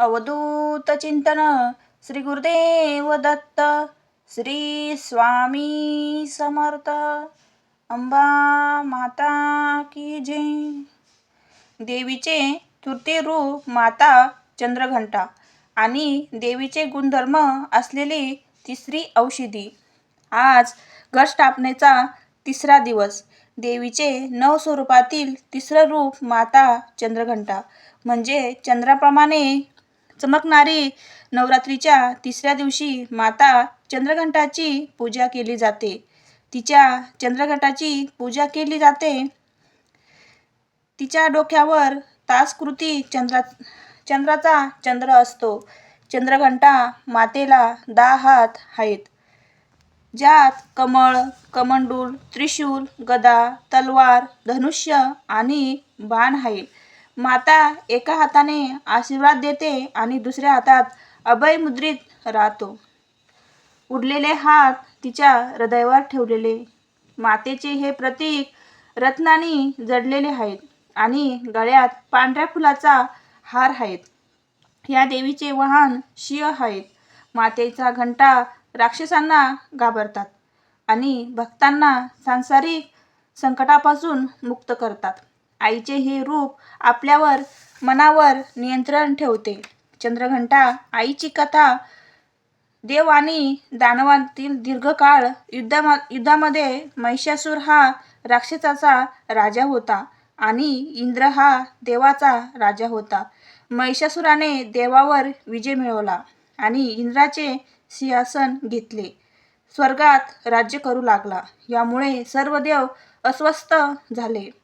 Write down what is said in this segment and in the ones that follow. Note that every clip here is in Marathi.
अवधूत चिंतन श्री गुरुदेव दत्त श्री स्वामी समर्थ। अंबा माता की जय। देवीचे तृतीय रूप माता चंद्रघंटा आणि देवीचे गुणधर्म असलेली तिसरी औषधी. आज घट स्थापनेचा तिसरा दिवस. देवीचे नव स्वरूपातील तिसरं रूप माता चंद्रघंटा. म्हणजे चंद्राप्रमाणे चमकणारी नवरात्रीच्या तिसऱ्या दिवशी माता चंद्रघंटाची पूजा केली जाते. तिच्या चंद्रघंटाची पूजा केली जाते. तिच्या डोक्यावर तासकृती चंद्रा चंद्राचा चंद्र असतो. चंद्रघंटा मातेला दहा हात आहेत. ज्यात कमळ कमंडूल त्रिशूल गदा तलवार धनुष्य आणि बाण आहे. माता एका हाताने आशीर्वाद देते आणि दुसऱ्या हातात अभय मुद्रित राहतो. उडलेले हात तिच्या हृदयावर ठेवलेले. मातेचे हे प्रतीक रत्नांनी जडलेले आहेत आणि गळ्यात पांढऱ्या फुलाचा हार आहेत. या देवीचे वाहन शिव आहेत. मातेचा घंटा राक्षसांना घाबरतात आणि भक्तांना सांसारिक संकटापासून मुक्त करतात. आईचे हे रूप आपल्यावर मनावर नियंत्रण ठेवते. चंद्रघंटा आईची कथा देव आणि दानवांतील दीर्घकाळ युद्धामा युद्धामध्ये महिषासूर हा राक्षसाचा राजा होता आणि इंद्र हा देवाचा राजा होता. महिषासुराने देवावर विजय मिळवला आणि इंद्राचे सिंहासन घेतले. स्वर्गात राज्य करू लागला. यामुळे सर्व देव अस्वस्थ झाले.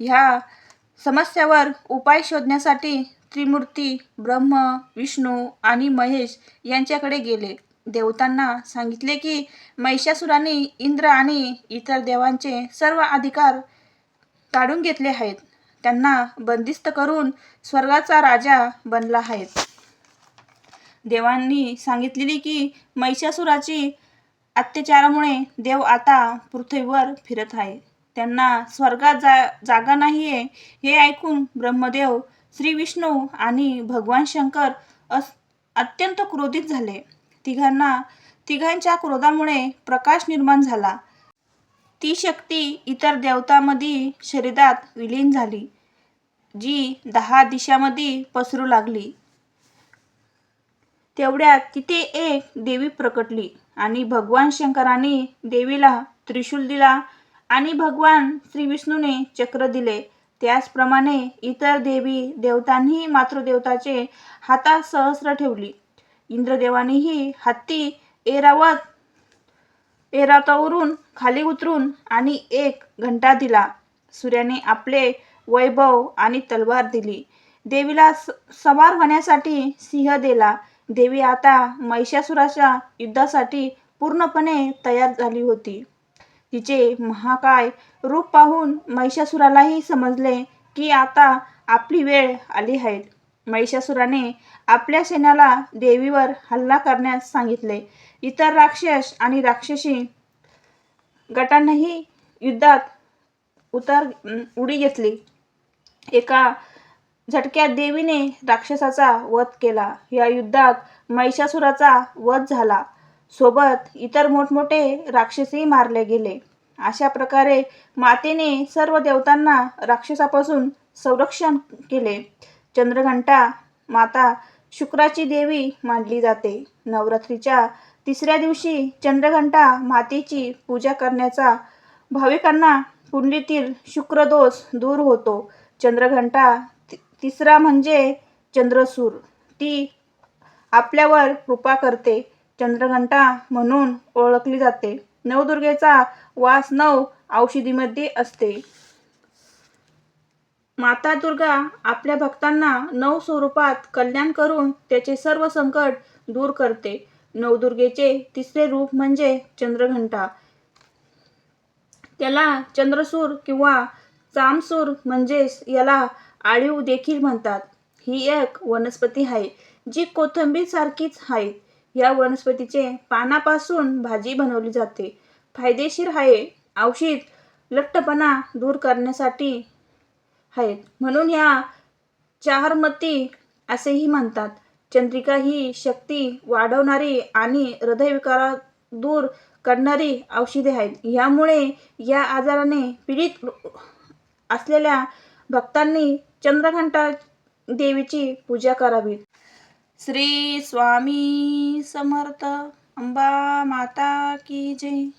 ह्या समस्यावर उपाय शोधण्यासाठी त्रिमूर्ती ब्रह्म विष्णू आणि महेश यांच्याकडे गेले. देवतांना सांगितले की महिषासुराने इंद्र आणि इतर देवांचे सर्व अधिकार काढून घेतले आहेत. त्यांना बंदिस्त करून स्वर्गाचा राजा बनला आहे. देवांनी सांगितलेली की महिषासुराची अत्याचारामुळे देव आता पृथ्वीवर फिरत आहे. त्यांना स्वर्गात जा जागा नाही आहे हे ऐकून ब्रह्मदेव श्री विष्णू आणि भगवान शंकर अस अत्यंत क्रोधित झाले. तिघांना तिघांच्या क्रोधामुळे प्रकाश निर्माण झाला. ती शक्ती इतर देवतांमध्ये शरीरात विलीन झाली जी दहा दिशामध्ये पसरू लागली. तेवढ्यात तिथे एक देवी प्रकटली आणि भगवान शंकराने देवीला त्रिशूल दिला आणि भगवान श्री विष्णूने चक्र दिले. त्याचप्रमाणे इतर देवी देवतांनी मातृदेवताचे हातात सहस्र ठेवली. इंद्रदेवानेही हत्ती एरावत एरातावरून खाली उतरून आणि एक घंटा दिला. सूर्याने आपले वैभव आणि तलवार दिली. देवीला सवार होण्यासाठी सिंह दिला. देवी आता महिषासुराच्या युद्धासाठी पूर्णपणे तयार झाली होती. तिचे महाकाय रूप पाहून महिषासुरालाही समजले की आता आपली वेळ आली आहे. महिषासुराने आपल्या सेनाला देवीवर हल्ला करण्यास सांगितले. इतर राक्षस आणि राक्षसी गटांनाही युद्धात उतर उडी घेतली. एका झटक्यात देवीने राक्षसाचा वध केला. या युद्धात महिषासुराचा वध झाला. सोबत इतर मोठमोठे राक्षसही मारले गेले. अशा प्रकारे मातेने सर्व देवतांना राक्षसापासून संरक्षण केले. चंद्रघंटा माता शुक्राची देवी मानली जाते. नवरात्रीच्या तिसऱ्या दिवशी चंद्रघंटा मातेची पूजा करण्याचा भाविकांना कुंडलीतील शुक्रदोष दूर होतो. चंद्रघंटा तिसरा म्हणजे चंद्रसूर. ती आपल्यावर कृपा करते. चंद्रघंटा म्हणून ओळखली जाते. नवदुर्गेचा वास नऊ औषधीमध्ये असते. माता दुर्गा आपल्या भक्तांना नऊ स्वरूपात कल्याण करून त्याचे सर्व संकट दूर करते. नवदुर्गेचे तिसरे रूप म्हणजे चंद्रघंटा. त्याला चंद्रसूर किंवा चामसूर म्हणजेच याला आळीव देखील म्हणतात. ही एक वनस्पती आहे जी कोथंबीर सारखीच आहे. या वनस्पतीचे पानापासून भाजी बनवली जाते. फायदेशीर आहे. औषध लठ्ठपणा दूर करण्यासाठी आहेत. म्हणून या चारमती असेही म्हणतात. चंद्रिका ही शक्ती वाढवणारी आणि हृदयविकारा दूर करणारी औषधे आहेत. यामुळे या आजाराने पीडित असलेल्या भक्तांनी चंद्रघंटा देवीची पूजा करावी. श्री स्वामी समर्थ अंबा माता की जय।